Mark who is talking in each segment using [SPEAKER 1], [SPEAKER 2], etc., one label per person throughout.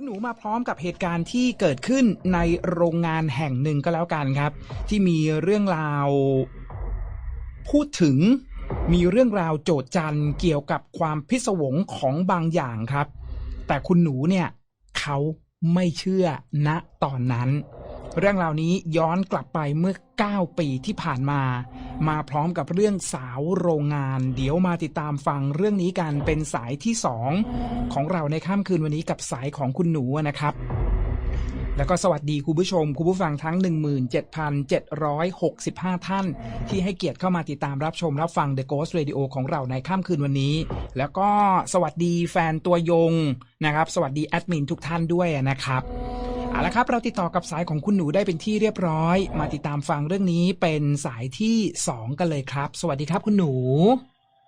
[SPEAKER 1] คุณหนูมาพร้อมกับเหตุการณ์ที่เกิดขึ้นในโรงงานแห่งหนึ่งก็แล้วกันครับ ที่มีเรื่องราว พูดถึงมีเรื่องราวโจทย์จันเกี่ยวกับความพิศวงของบางอย่างครับ แต่คุณหนูเนี่ยเขาไม่เชื่อณตอนนั้น เรื่องราวนี้ย้อนกลับไปเมื่อ 9 ปีที่ผ่านมา มาพร้อมกับเรื่องสาวโรงงาน เดี๋ยวมาติดตามฟังเรื่องนี้กันเป็นสายที่2ของเราในค่ำคืนวันนี้กับสายของคุณหนูนะครับ แล้วก็สวัสดีคุณผู้ชม คุณผู้ฟังทั้ง 17,765 ท่าน ที่ให้เกียรติเข้ามาติดตามรับชมรับฟัง The Ghost Radio ของเราในค่ำคืนวันนี้ แล้วก็สวัสดีแฟนตัวยงนะครับ สวัสดีแอดมินทุกท่านด้วยนะครับ เอาละครับ เราติดต่อกับสายของคุณหนูได้เป็นที่เรียบร้อย มาติดตามฟังเรื่องนี้เป็นสายที่2กันเลยครับ สวัสดีครับคุณหนู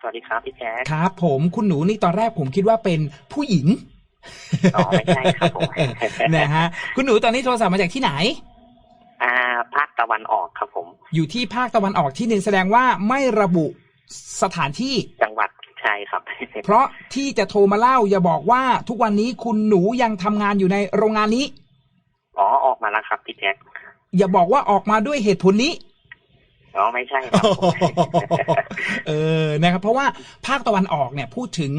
[SPEAKER 2] สวัสดีครับพี่แจ๊ค
[SPEAKER 1] ครับ ผมคุณหนูนี่ตอนแรกผมคิดว่าเป็นผู้หญิง
[SPEAKER 2] อ๋อไม่ใช่ครับผม
[SPEAKER 1] นะฮะคุณหนูตอนนี้โทรศัพท์มาจากที่ไหน
[SPEAKER 2] อ่า ภาคตะวันออกครับผม
[SPEAKER 1] อยู่ที่ภาคตะวันออกที่หนึ่งแสดงว่าไม่ระบุสถานที่
[SPEAKER 2] จังหวัดใช่ครับ
[SPEAKER 1] เพราะที่จะโทรมาเล่าอย่าบอกว่าทุกวันนี้คุณหนูยังทำงานอยู่ในโรงงานนี้
[SPEAKER 2] อ๋อออกมาแล้วครับพี่แจ๊ค
[SPEAKER 1] อย่าบอกว่าออกมาด้วยเหตุผลนี้
[SPEAKER 2] อ๋อไม่ใช่ครับผม
[SPEAKER 1] เออนะครับ เพราะว่าภาคตะวันออกเนี่ยพูดถึง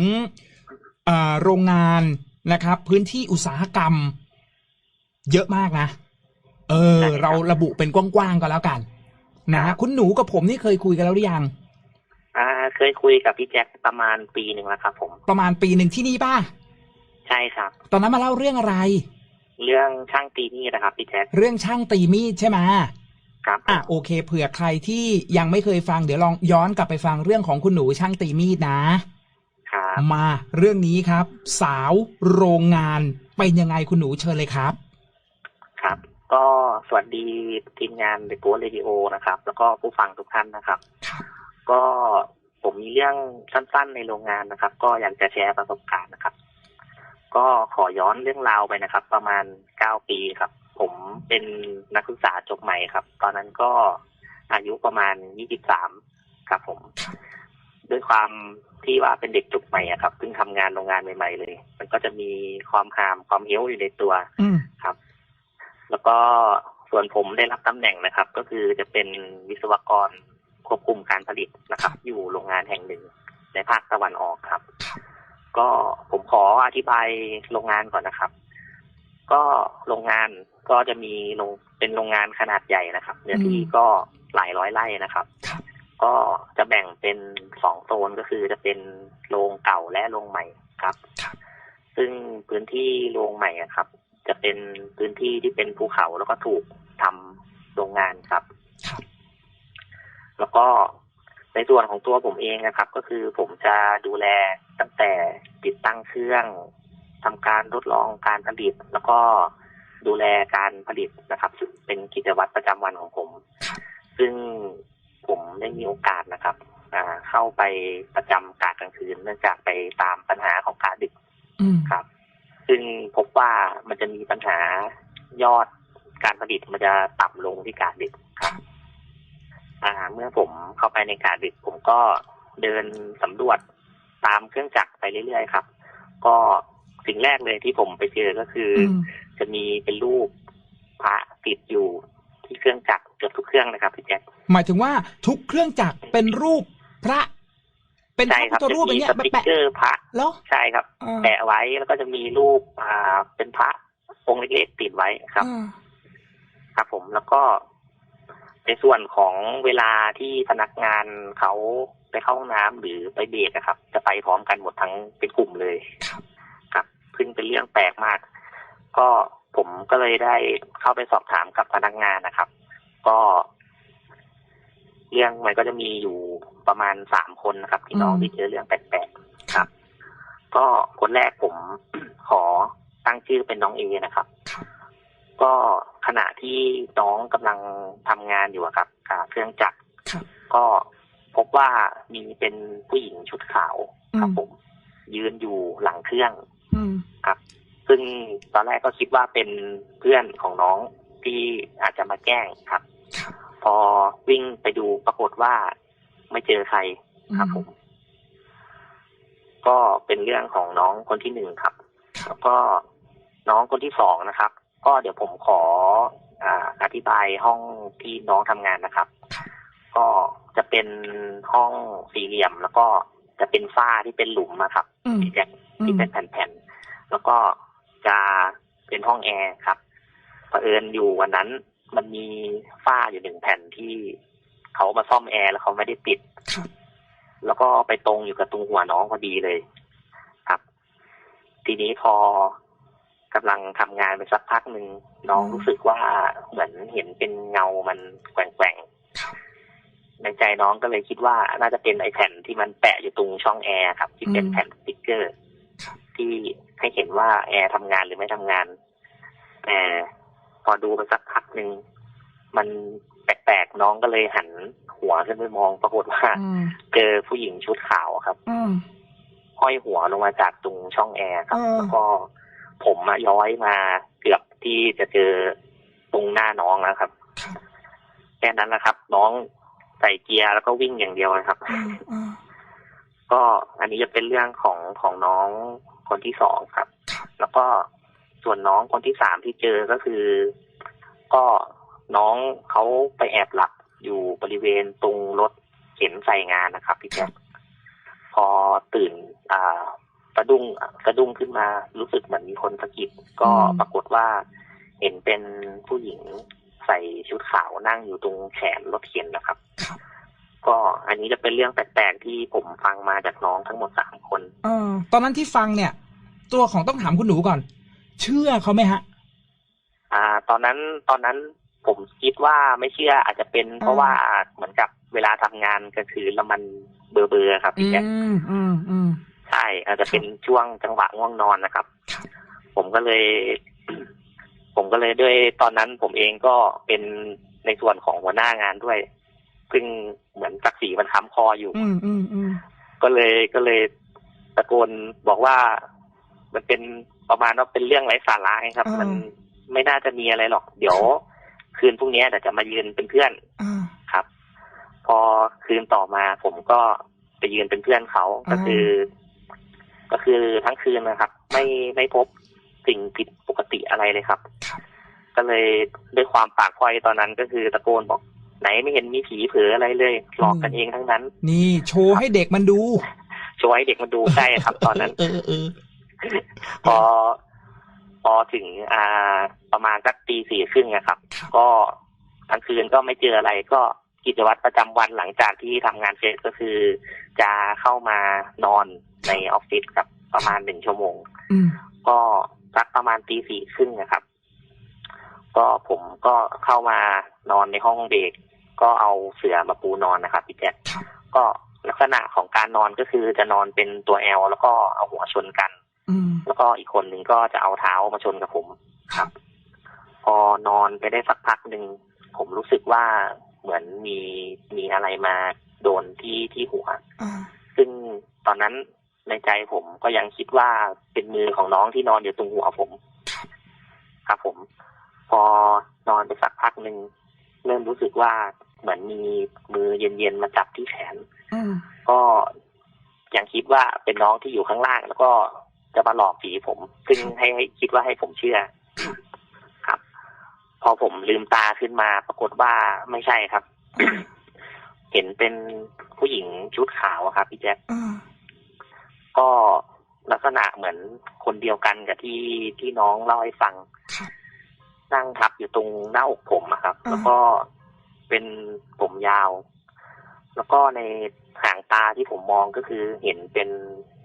[SPEAKER 1] เอ่อโรงงานนะครับ พื้นที่อุตสาหกรรม เยอะมากนะ เออ เราระบุเป็นกว้างๆก็แล้วกัน นะฮะคุณหนูกับผมนี่เคยคุยกันแล้วหรือยัง
[SPEAKER 2] อ่า เคยคุยกับพี่แจ๊คประมาณปีหนึ่งแล้วครับ ผม
[SPEAKER 1] ประมาณปีหนึ่งที่นี่ป่ะ
[SPEAKER 2] ใช่ครับ
[SPEAKER 1] ตอนนั้นมาเล่าเรื่องอะไร
[SPEAKER 2] เรื่องช่างตีนี่นะครับพี่แจ๊ค
[SPEAKER 1] เรื่องช่างตีมีดใช่ไหม
[SPEAKER 2] ครับ
[SPEAKER 1] อะโอเค เผื่อใครที่ยังไม่เคยฟังเดี๋ยวลองย้อนกลับไปฟังเรื่องของคุณหนูช่างตีมีดนะ
[SPEAKER 2] ครับ
[SPEAKER 1] มาเรื่องนี้ครับ สาวโรงงานเป็นยังไงคุณหนูเชิญเลยครับ
[SPEAKER 2] ครับ ก็สวัสดีทีมงาน The Ghost Radio นะครับ แล้วก็ผู้ฟังทุกท่านนะครับ
[SPEAKER 1] ครับ
[SPEAKER 2] ก็ผมมีเรื่องสั้น ๆ ในโรงงานนะครับ ก็อยากจะแชร์ประสบการณ์นะครับ ก็ขอย้อนเรื่องราวไปนะครับ ประมาณเก้าปีครับ ผมเป็นนักศึกษาจบใหม่ครับ ตอนนั้นก็อายุประมาณยี่สิบสามครับผม
[SPEAKER 1] ครับ
[SPEAKER 2] ด้วยความที่ว่าเป็นเด็กจบใหม่อะครับเพิ่งทำงานโรงงานใหม่ ๆ เลย มันก็จะมีความหามความเหี้ยวอยู่ในตัว
[SPEAKER 1] อืม
[SPEAKER 2] ครับ แล้วก็ส่วนผมได้รับตำแหน่งนะครับ ก็คือจะเป็นวิศวกรควบคุมการผลิตนะครับ อยู่โรงงานแห่งหนึ่งในภาคตะวันออกครับ ก็ผมขออธิบายโรงงานก่อนนะครับ ก็โรงงานก็จะมีโรงเป็นโรงงานขนาดใหญ่นะครับ เนื้อที่ก็หลายร้อยไร่นะครับ
[SPEAKER 1] ครับ
[SPEAKER 2] ก็จะแบ่งเป็นสองโซนก็คือจะเป็นโรงเก่าและโรงใหม่ครับ
[SPEAKER 1] ครับ
[SPEAKER 2] ซึ่งพื้นที่โรงใหม่อะครับ จะเป็นพื้นที่ที่เป็นภูเขาแล้วก็ถูกทำโรงงานครับ
[SPEAKER 1] ครับ
[SPEAKER 2] แล้วก็ในส่วนของตัวผมเองนะครับ ก็คือผมจะดูแล ตั้งแต่ติดตั้งเครื่องทำการทดลองการผลิต แล้วก็ดูแลการผลิตนะครับเป็นกิจวัตรประจำวันของผม
[SPEAKER 1] ครับ
[SPEAKER 2] ซึ่งผมได้มีโอกาสนะครับอ่าเข้าไปประจำกะกลางคืนเนื่องจากไปตามปัญหาของการดึก
[SPEAKER 1] อืม
[SPEAKER 2] ครับ ซึ่งพบว่ามันจะมีปัญหายอดการผลิตมันจะต่ำลงที่การดึกครับอ่าเมื่อผมเข้าไปในการดึกผมก็เดินสำรวจ ตามเครื่องจักรไปเรื่อยๆครับ ก็สิ่งแรกเลยที่ผมไปเจอก็คืออ
[SPEAKER 1] อืม
[SPEAKER 2] จะมีเป็นรูปพระติดอยู่ที่เครื่องจักรเกือบทุกเครื่องนะครับพี่แจ๊ค
[SPEAKER 1] หมายถึงว่าทุกเครื่องจักรเป็นรูปพระ เป็นพ
[SPEAKER 2] ใช่
[SPEAKER 1] ระ
[SPEAKER 2] ครั
[SPEAKER 1] พุทธรูปอย่าง
[SPEAKER 2] จะมี
[SPEAKER 1] เงี้
[SPEAKER 2] ส
[SPEAKER 1] ยมา
[SPEAKER 2] ติ๊ก
[SPEAKER 1] แปะ
[SPEAKER 2] เกอร์พระ
[SPEAKER 1] แล้ว
[SPEAKER 2] ใช่ครับ
[SPEAKER 1] อ่า
[SPEAKER 2] แปะไว้แล้วก็จะมีรูปอ่าเป็นพระองค์เล็กๆติดไว้ครับ
[SPEAKER 1] อ่า
[SPEAKER 2] ครับผมแล้วก็ในส่วนของเวลาที่พนักงานเขา ไปเข้าห้องน้ำหรือไปเบรกอะครับ จะไปพร้อมกันหมดทั้งเป็นกลุ่มเลย
[SPEAKER 1] ครับ
[SPEAKER 2] ครับซึ่งเป็นเรื่องแปลกมาก ก็ผมก็เลยได้เข้าไปสอบถามกับพนักงานนะครับ ก็ เรื่องมันก็จะมีอยู่ประมาณสามคนนะครับที่น้อง
[SPEAKER 1] อืม
[SPEAKER 2] ที่เจอเรื่องแปลกๆครับ ก็คนแรกผมขอตั้งชื่อเป็นน้องเอนะครับ
[SPEAKER 1] ครับ
[SPEAKER 2] ก็ขณะที่น้องกำลังทำงานอยู่อะครับกับเครื่องจักร
[SPEAKER 1] ครับ
[SPEAKER 2] ก็ พบว่ามีเป็นผู้หญิงชุดขาวครับ
[SPEAKER 1] อืม
[SPEAKER 2] ผม ยืนอยู่หลังเครื่อง
[SPEAKER 1] อืม
[SPEAKER 2] ซึ่งตอนแรกก็คิดว่าเป็นเพื่อนของน้องที่อาจจะมาแกล้งครับ
[SPEAKER 1] ครับ
[SPEAKER 2] พอวิ่งไปดูปรากฏว่าไม่เจอใครครับผม ก็เป็นเรื่องของน้องคนที่หนึ่งครับ แล้วก็น้องคนที่สองนะครับ ก็เดี๋ยวผมขออ่าอธิบายห้องที่น้องทำงานนะครับ ก็ จะเป็นห้องสี่เหลี่ยม แล้วก็จะเป็นฝ้าที่เป็นหลุมนะครับ
[SPEAKER 1] อืม
[SPEAKER 2] ที่แจ็ค
[SPEAKER 1] อื
[SPEAKER 2] ที่
[SPEAKER 1] ม
[SPEAKER 2] เป็นแผ่นๆแล้วก็จะเป็นห้องแอร์ครับเผอิญอยู่วันนั้นมันมีฝ้าอยู่หนึ่งแผ่นที่เขามาซ่อมแอร์แล้วเขาไม่ได้ปิด
[SPEAKER 1] ครับ
[SPEAKER 2] แล้วก็ไปตรงอยู่กับตรงหัวน้องพอดีเลย ครับ ทีนี้พอกำลังทำงานไปสักพักหนึ่งน้องรู้สึกว่าเหมือนเห็นเป็นเงามันแกว่ง
[SPEAKER 1] ครับ
[SPEAKER 2] ๆ ในใจน้องก็เลยคิดว่าน่าจะเป็นไอแผ่นที่มันแปะอยู่ตรงช่องแอร์ครับ ที่เป็นแผ่นสติ๊กเกอร์
[SPEAKER 1] ครับ
[SPEAKER 2] ที่ให้เห็นว่าแอร์ทำงานหรือไม่ทำงานแต่พอดูไปสักพักหนึ่งมันแปลกๆน้องก็เลยหันหัวขึ้นไปมองปรากฏว่า
[SPEAKER 1] อืม
[SPEAKER 2] เจอผู้หญิงชุดขาวครับ
[SPEAKER 1] อืม
[SPEAKER 2] ห้อยหัวลงมาจากตรงช่องแอร์ครับ
[SPEAKER 1] เออ
[SPEAKER 2] แล้วก็ผมอะย้อยมาเกือบที่จะเจอตรงหน้าน้องแล้วครับ
[SPEAKER 1] ครับ
[SPEAKER 2] แค่นั้นแหละครับ น้อง ใส่เกียร์แล้วก็วิ่งอย่างเดียวนะครับ
[SPEAKER 1] อืมอืม
[SPEAKER 2] ก็อันนี้จะเป็นเรื่องของของน้องคนที่สองครับ
[SPEAKER 1] ครับ
[SPEAKER 2] แล้วก็ส่วนน้องคนที่สามที่เจอก็คือ ก็น้องเขาไปแอบหลับอยู่บริเวณตรงรถเข็นใส่งานนะครับพี่แจ๊คพอตื่น อ่าสะดุ้งสะดุ้งขึ้นมารู้สึกเหมือนมีคนสะกิดก็
[SPEAKER 1] อืม
[SPEAKER 2] ปรากฏว่าเห็นเป็นผู้หญิง ใส่ชุดขาวนั่งอยู่ตรงแขนรถเข็นนะครับ
[SPEAKER 1] ครับ
[SPEAKER 2] ก็อันนี้จะเป็นเรื่องแปลกๆที่ผมฟังมาจากน้องทั้งหมดสามคน
[SPEAKER 1] เออตอนนั้นที่ฟังเนี่ย ตัวของต้องถามคุณหนูก่อน เชื่อเขาไหมฮะ
[SPEAKER 2] อ่า ตอนนั้นตอนนั้นผมคิดว่าไม่เชื่ออาจจะเป็นเพราะ
[SPEAKER 1] อ่า
[SPEAKER 2] ว่าเหมือนกับเวลาทำงานกลางคืนแล้วมันเบอร์เบอร์ๆครับ
[SPEAKER 1] อื
[SPEAKER 2] พี่แจ๊ค
[SPEAKER 1] มอืมอืม
[SPEAKER 2] ใช่อาจจะเป็นช่วงจังหวะง่วงนอนนะครับ
[SPEAKER 1] ครับ
[SPEAKER 2] ผมก็เลย ผมก็เลยด้วยตอนนั้นผมเองก็เป็นในส่วนของหัวหน้างานด้วย ซึ่งเหมือนศักดิ์ศรีมันค้ำคออยู่
[SPEAKER 1] อืมอืมอืม
[SPEAKER 2] ก็เลยก็เลยตะโกนบอกว่ามันเป็นประมาณว่าเป็นเรื่องไร้สาระไงครับ
[SPEAKER 1] อ่ามั
[SPEAKER 2] มันไม่น่าจะมีอะไรหรอก เดี๋ยว คืนพรุ่งนี้เดี๋ยวจะมายืนเป็นเพื่อน
[SPEAKER 1] อ่า
[SPEAKER 2] ครับ พอคืนต่อมาผมก็ไปยืนเป็นเพื่อนเขาก็คือ ก็คือทั้งคืนนะครับ ไม่ไม่พบ สิ่งผิดปกติอะไรเลยครับ
[SPEAKER 1] ครับ
[SPEAKER 2] ก็เลยด้วยความปากพลอยตอนนั้นก็คือตะโกนบอก ไหนไม่เห็นมีผีเผลออะไรเลยหลอกกันเองทั้งนั้น
[SPEAKER 1] นี่โชว์ให้เด็กมันดู
[SPEAKER 2] ช่วยให้เด็กมาดูใช่ครับ ตอนนั้น
[SPEAKER 1] เออเออ
[SPEAKER 2] พอพอถึงอ่าประมาณสักตีสี่ครึ่งนะครับ
[SPEAKER 1] ครับ
[SPEAKER 2] ก็กลางคืนก็ไม่เจออะไรก็กิจวัตรประจำวันหลังจากที่ทำงานเสร็จก็คือ จะเข้ามานอนในออฟฟิศกับประมาณหนึ่งชั่วโมง
[SPEAKER 1] อืม
[SPEAKER 2] ก็ สักประมาณตีสี่ครึ่งนะครับ ก็ผมก็เข้ามานอนในห้องเด็กก็เอาเสื่อมาปูนอนนะครับพี่แจ๊ค
[SPEAKER 1] ครับ
[SPEAKER 2] ก็ลักษณะของการนอนก็คือจะนอนเป็นตัวแอลแล้วก็เอาหัวชนกัน
[SPEAKER 1] อืม
[SPEAKER 2] แล้วก็อีกคนหนึ่งก็จะเอาเท้ามาชนกับผม
[SPEAKER 1] ครับ
[SPEAKER 2] พอนอนไปได้สักพักหนึ่งผมรู้สึกว่าเหมือนมีมีอะไรมาโดนที่ที่หัว
[SPEAKER 1] อ่า
[SPEAKER 2] ซึ่งตอนนั้น ในใจผมก็ยังคิดว่าเป็นมือของน้องที่นอนอยู่ตรงหัวผม ครับผม พอนอนไปสักพักหนึ่งเริ่มรู้สึกว่าเหมือนมีมือเย็นๆมาจับที่แขน
[SPEAKER 1] อืม
[SPEAKER 2] ก็ยังคิดว่าเป็นน้องที่อยู่ข้างล่าง แล้วก็จะมาหลอกผีผม ซึ่งให้ให้คิดว่าให้ผมเชื่อ ครับ พอผมลืมตาขึ้นมาปรากฏว่าไม่ใช่ครับ เห็นเป็นผู้หญิงชุดขาวอะครับพี่แจ๊ค
[SPEAKER 1] อ่า
[SPEAKER 2] ก็ลักษณะเหมือนคนเดียวกันกับที่ที่น้องเล่าให้ฟัง
[SPEAKER 1] ครับ
[SPEAKER 2] นั่งทับอยู่ตรงหน้าอกผมอะครับ
[SPEAKER 1] อ่า
[SPEAKER 2] แล้วก็เป็นผมยาว แล้วก็ในหางตาที่ผมมองก็คือเห็นเป็น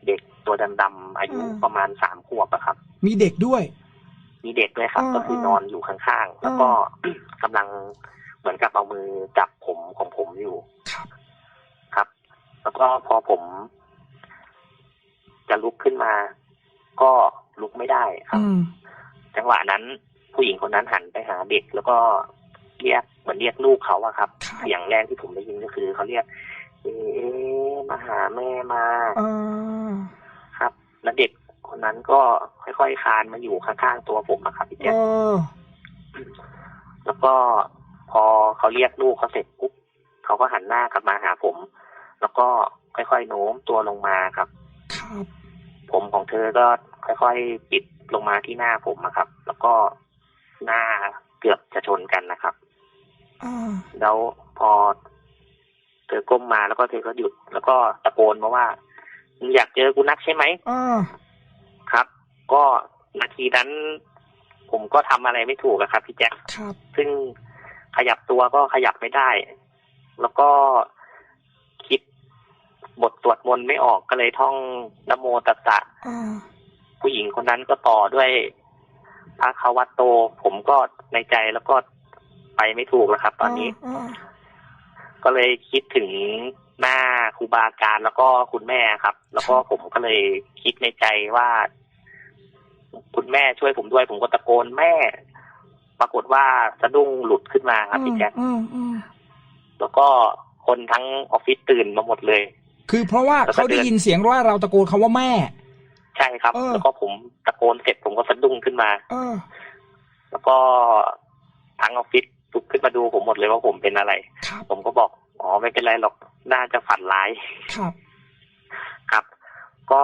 [SPEAKER 2] เด็กตัวดำๆอายุประมาณสามขวบอะครับ
[SPEAKER 1] มีเด็กด้วย
[SPEAKER 2] มีเด็กด้วยครับ
[SPEAKER 1] อ่า
[SPEAKER 2] ก็คืออนอนอยู่ข้างๆ แล้วก็กำลังเหมือนกับเอามือจับผมของผมอยู่
[SPEAKER 1] ครับ
[SPEAKER 2] ครับ แล้วก็พอผม จะลุกขึ้นมา ก็ลุกไม่ได้ครับ
[SPEAKER 1] อืม
[SPEAKER 2] จังหวะนั้นผู้หญิงคนนั้นหันไปหาเด็ก แล้วก็เรียกเหมือนเรียกลูกเขาอะครับ
[SPEAKER 1] ครับ
[SPEAKER 2] เสียงแรกที่ผมได้ยินก็คือเขาเรียก เอ๊ะมาหาแม่มา
[SPEAKER 1] อ่า
[SPEAKER 2] ครับ แล้วเด็กคนนั้นก็ค่อยๆคลานมาอยู่ข้างๆตัวผมอะครับพี่
[SPEAKER 1] เอ
[SPEAKER 2] แจ๊ค
[SPEAKER 1] อ
[SPEAKER 2] แล้วก็พอเขาเรียกลูกเขาเสร็จปุ๊บเขาก็หันหน้ากลับมาหาผม แล้วก็ค่อยๆโน้มตัวลงมาครับ
[SPEAKER 1] ครับ
[SPEAKER 2] ผมของเธอก็ค่อยๆปิดลงมาที่หน้าผมอะครับ แล้วก็หน้าเกือบจะชนกันนะครับ
[SPEAKER 1] อ่า
[SPEAKER 2] แล้วพอ เธอก้มมาแล้วก็เธอก็หยุด แล้วก็ตะโกนมาว่ามึงอยากเจอกูนักใช่ไหม
[SPEAKER 1] อ่า
[SPEAKER 2] ครับ ก็นาทีนั้น ผมก็ทำอะไรไม่ถูกอะครับ พี่แจ็ค
[SPEAKER 1] ครับ
[SPEAKER 2] ซึ่งขยับตัวก็ขยับไม่ได้ แล้วก็คิด บทสวดมนต์ไม่ออกก็เลยท่องนะโมตัสสะ
[SPEAKER 1] อ่า
[SPEAKER 2] ผู้หญิงคนนั้นก็ต่อด้วยพระคาวัตโต ผมก็ในใจแล้วก็ไปไม่ถูกแล้วครับ ตอนนี้
[SPEAKER 1] อ่า
[SPEAKER 2] ก็เลยคิดถึงหน้าครูบาอาจารย์แล้วก็คุณแม่ครับ แล้วก็ผมก็เลยคิดในใจว่า คุณแม่ช่วยผมด้วย ผมก็ตะโกนแม่ ปรากฏว่าสะดุ้งหลุดขึ้นมาครับพี่แจ๊ค
[SPEAKER 1] อืมอืม
[SPEAKER 2] แล้วก็คนทั้งออฟฟิศตื่นมาหมดเลย
[SPEAKER 1] คือเพราะว่า
[SPEAKER 2] แล้วก็
[SPEAKER 1] เขาได้
[SPEAKER 2] เดิน
[SPEAKER 1] ยินเสียงว่าเราตะโกนคาว่าแม่
[SPEAKER 2] ใช่ครับ
[SPEAKER 1] เออ
[SPEAKER 2] แล้วก็ผมตะโกนเสร็จผมก็สะดุ้งขึ้นมา
[SPEAKER 1] เออ
[SPEAKER 2] แล้วก็ทั้งออฟฟิศลุกขึ้นมาดูผมหมดเลยว่าผมเป็นอะไร
[SPEAKER 1] ครับ
[SPEAKER 2] ผมก็บอกอ๋อไม่เป็นไรหรอกน่าจะฝันร้าย
[SPEAKER 1] ครับ
[SPEAKER 2] ครับ ก็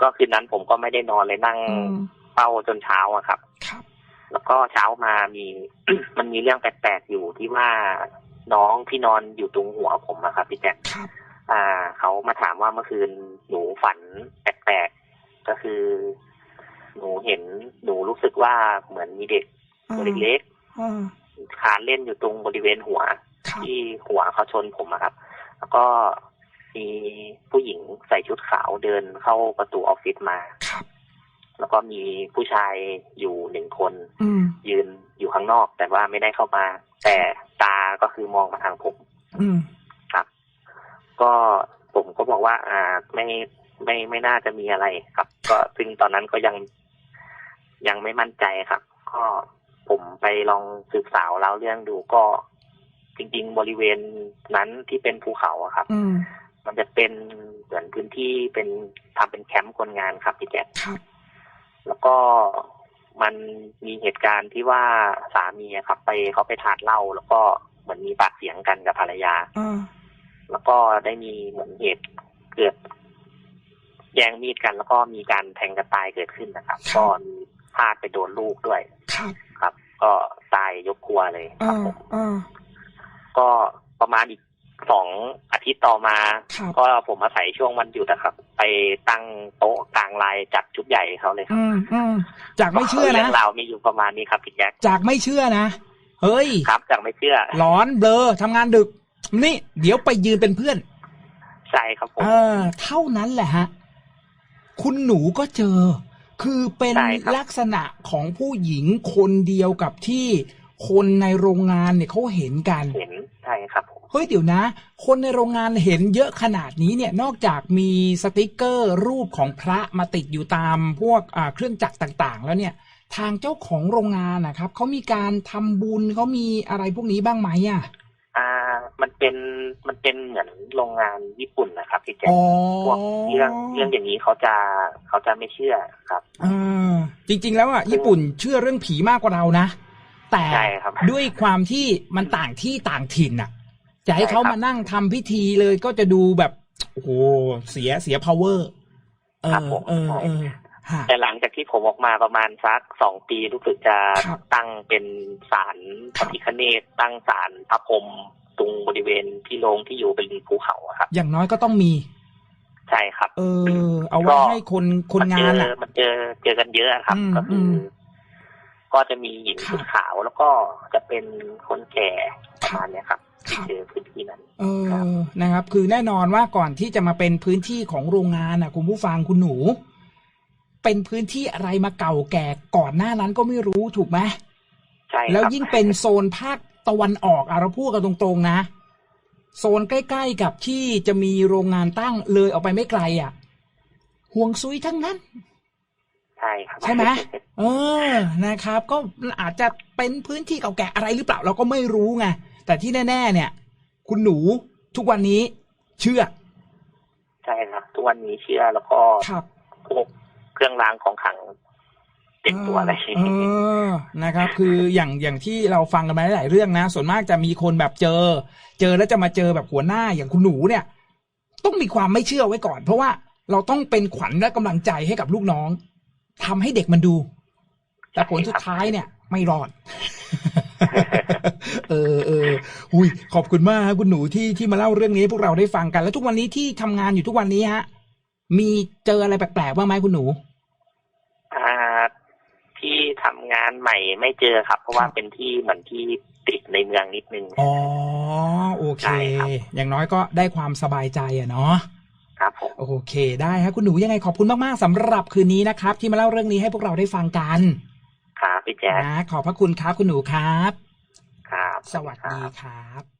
[SPEAKER 2] ก็คืนนั้นผมก็ไม่ได้นอนเลยนั่ง
[SPEAKER 1] อืม
[SPEAKER 2] เฝ้าจนเช้าอะครับ
[SPEAKER 1] ครับ
[SPEAKER 2] แล้วก็เช้ามามี มันมีเรื่องแปลกๆอยู่ที่ว่า น้องที่นอนอยู่ตรงหัวผมอะครับพี่แจ๊ค
[SPEAKER 1] ครับ
[SPEAKER 2] อ่า เขามาถามว่าเมื่อคืนหนูฝันแปลกๆก็คือ หนูเห็นหนูรู้สึกว่าเหมือนมีเด็กตัวเล็ก
[SPEAKER 1] อ่า
[SPEAKER 2] ๆคลานเล่นอยู่ตรงบริเวณหัว
[SPEAKER 1] ครับ
[SPEAKER 2] ที่หัวเขาชนผมอะครับ แล้วก็มีผู้หญิงใส่ชุดขาวเดินเข้าประตูออฟฟิศมา
[SPEAKER 1] ครับ
[SPEAKER 2] แล้วก็มีผู้ชายอยู่หนึ่งคน
[SPEAKER 1] อืม
[SPEAKER 2] ยืนอยู่ข้างนอก แต่ว่าไม่ได้เข้ามา แต่ ตาก็คือมองมาทางผม
[SPEAKER 1] อืม
[SPEAKER 2] ครับ ก็ผมก็บอกว่า อ่า ไม่ไม่ไม่น่าจะมีอะไรครับ ก็ซึ่งตอนนั้นก็ยังยังไม่มั่นใจครับ ก็ผมไปลองสืบสาวเล่าเรื่องดูก็จริง ๆ บริเวณนั้นที่เป็นภูเขาอะครับ
[SPEAKER 1] อืม
[SPEAKER 2] มันจะเป็นเหมือนพื้นที่เป็นทำเป็นแคมป์คนงานครับพี่แจ๊ค
[SPEAKER 1] ครับ
[SPEAKER 2] แล้วก็ มันมีเหตุการณ์ที่ว่าสามีอะครับ ไปเขาไปทานเหล้าแล้วก็เหมือนมีปากเสียงกันกับภรรยา
[SPEAKER 1] อ่า
[SPEAKER 2] แล้วก็ได้มีเหมือนเหตุเกิดแย่งมีดกัน แล้วก็มีการแทงกันตายเกิดขึ้นนะครับ ก็มีพลาดไปโดนลูกด้วย
[SPEAKER 1] ครับ
[SPEAKER 2] ครับ ก็ตายยกครัวเลยค
[SPEAKER 1] อ่า
[SPEAKER 2] รับผม
[SPEAKER 1] อ่า
[SPEAKER 2] ก็ประมาณอีก สองอาทิตย์ต่อมา
[SPEAKER 1] ครับ
[SPEAKER 2] ก็ผมอาศัยช่วงวันหยุดนะครับ ไปตั้งโต๊ะกลางลายจัดชุดใหญ่ให้เขาเลยครับ
[SPEAKER 1] อืมอืมจากไม่เชื่อ
[SPEAKER 2] รื่
[SPEAKER 1] นะ
[SPEAKER 2] งราวมีอยู่ประมาณนี้ครับพี่แจ๊ค
[SPEAKER 1] จากไม่เชื่อนะเฮ้ย
[SPEAKER 2] ครับจากไม่เชื่อ
[SPEAKER 1] หลอนเบลอทำงานดึก นี่ เดี๋ยวไปยืนเป็นเพื่อน
[SPEAKER 2] ใช่ครับผม
[SPEAKER 1] เออ เท่านั้นแหละฮะคุณหนูก็เจอ คือเป็น
[SPEAKER 2] ใช่ครับ
[SPEAKER 1] ลักษณะของผู้หญิงคนเดียวกับที่คนในโรงงานเนี่ยเขาเห็นกัน
[SPEAKER 2] เห็นใช่ครับผม
[SPEAKER 1] เฮ้ยเดี๋ยวนะ คนในโรงงานเห็นเยอะขนาดนี้เนี่ยนอกจากมีสติกเกอร์รูปของพระมาติดอยู่ตามพวกอ่าเครื่องจักรต่างๆ แล้วเนี่ย ทางเจ้าของโรงงานนะครับเขามีการทำบุญเขามีอะไรพวกนี้บ้างไหมอะ
[SPEAKER 2] อ่า มันเป็นมันเป็นเหมือนโรงงานญี่ปุ่นนะครับพี่แจ๊ค
[SPEAKER 1] อ๋อ
[SPEAKER 2] พวกเรื่องเรื่องอย่างนี้เขาจะเขาจะไม่เชื่อครับ
[SPEAKER 1] อ่าจริง ๆ แล้วอะญี่ปุ่นเชื่อเรื่องผีมากกว่าเรานะแต่
[SPEAKER 2] ใช่ครับ
[SPEAKER 1] ด้วยความที่มันต่างที่ต่างถิ่นอะ จะให้เขา
[SPEAKER 2] ใช่ครับ
[SPEAKER 1] มานั่งทำพิธีเลยก็จะดูแบบโอ้โหเสียเสีย power เอ
[SPEAKER 2] ครับ
[SPEAKER 1] อ
[SPEAKER 2] ผม
[SPEAKER 1] เออเออฮะ
[SPEAKER 2] แต่หลังจากที่ผมออกมาประมาณสักสองปีรู้สึกจะ
[SPEAKER 1] ครับ
[SPEAKER 2] ตั้งเป็นศาลพระพิคเนตตั้งศาลพระพรหมตรงบริเวณที่โรงที่อยู่เป็นภูเขาอะครับ
[SPEAKER 1] อย่างน้อยก็ต้องมี
[SPEAKER 2] ใช่ครับ
[SPEAKER 1] เออ เอาไว้ให้คนคนงาน
[SPEAKER 2] มัเจ
[SPEAKER 1] อะ
[SPEAKER 2] อมันเจอเจอกันเยอะครับ
[SPEAKER 1] อืม
[SPEAKER 2] ก็คืออ
[SPEAKER 1] ม
[SPEAKER 2] ก็จะมีหญิง
[SPEAKER 1] ครับ
[SPEAKER 2] ชุดขาวแล้วก็จะเป็นคนแก่ประมาณเนี้ยครับ
[SPEAKER 1] ครั
[SPEAKER 2] ที่
[SPEAKER 1] บ
[SPEAKER 2] เจอพื้นที่นั้น
[SPEAKER 1] เอ
[SPEAKER 2] ครับ
[SPEAKER 1] อนะครับ คือแน่นอนว่าก่อนที่จะมาเป็นพื้นที่ของโรงงานอะคุณผู้ฟังคุณหนู เป็นพื้นที่อะไรมาเก่าแก่ก่อนหน้านั้นก็ไม่รู้ถูกไหม
[SPEAKER 2] ใช่ครับ
[SPEAKER 1] แล้วยิ่งเป็นโซนภาคตะวันออกอะเราพูดกันตรงๆนะ โซนใกล้ๆกับที่จะมีโรงงานตั้งเลยออกไปไม่ไกลอะห่วงซุยทั้งนั้น
[SPEAKER 2] ใช่ครับ
[SPEAKER 1] ใช่ไหมเออนะครับ ก็อาจจะเป็นพื้นที่เก่าแก่อะไรหรือเปล่าเราก็ไม่รู้ไง แต่ที่แน่ๆเนี่ย คุณหนูทุกวันนี้เชื่อ
[SPEAKER 2] ใช่ครับทุกวันนี้เชื่อแล้วก็
[SPEAKER 1] ครับ
[SPEAKER 2] พวกเครื่องรางของขลังเต็มตัวเลย
[SPEAKER 1] เออนะครับ คืออย่างอย่างที่เราฟังกันมาหลายๆเรื่องนะ ส่วนมากจะมีคนแบบเจอ เจอแล้วจะมาเจอแบบหัวหน้าอย่างคุณหนูเนี่ย ต้องมีความไม่เชื่อไว้ก่อน เพราะว่าเราต้องเป็นขวัญและกำลังใจให้กับลูกน้องทำให้เด็กมันดู แต่ผลสุดท้ายเนี่ย ไม่รอด เออเออหุยขอบคุณมากครับคุณหนูที่ที่มาเล่าเรื่องนี้ให้พวกเราได้ฟังกัน แล้วทุกวันนี้ที่ทำงานอยู่ทุกวันนี้ฮะ มีเจออะไรแปลกๆบ้างไหมคุณหนู
[SPEAKER 2] อ่า ที่ทำงานใหม่ไม่เจอครับ เพราะว่า
[SPEAKER 1] ครับ
[SPEAKER 2] เป็นที่เหมือนที่ติดในเมืองนิดนึง
[SPEAKER 1] อ๋อ โอเค
[SPEAKER 2] ใช่ครับ
[SPEAKER 1] อย่างน้อยก็ได้ความสบายใจอะเนาะ
[SPEAKER 2] ครับผม
[SPEAKER 1] โอเค ได้ฮะคุณหนูยังไงขอบคุณมากๆสำหรับคืนนี้นะครับ ที่มาเล่าเรื่องนี้ให้พวกเราได้ฟังกัน
[SPEAKER 2] ครับพี่แจ๊ค
[SPEAKER 1] นะขอบพระคุณครับคุณหนูครับ
[SPEAKER 2] ครับ
[SPEAKER 1] สวัสดีครับ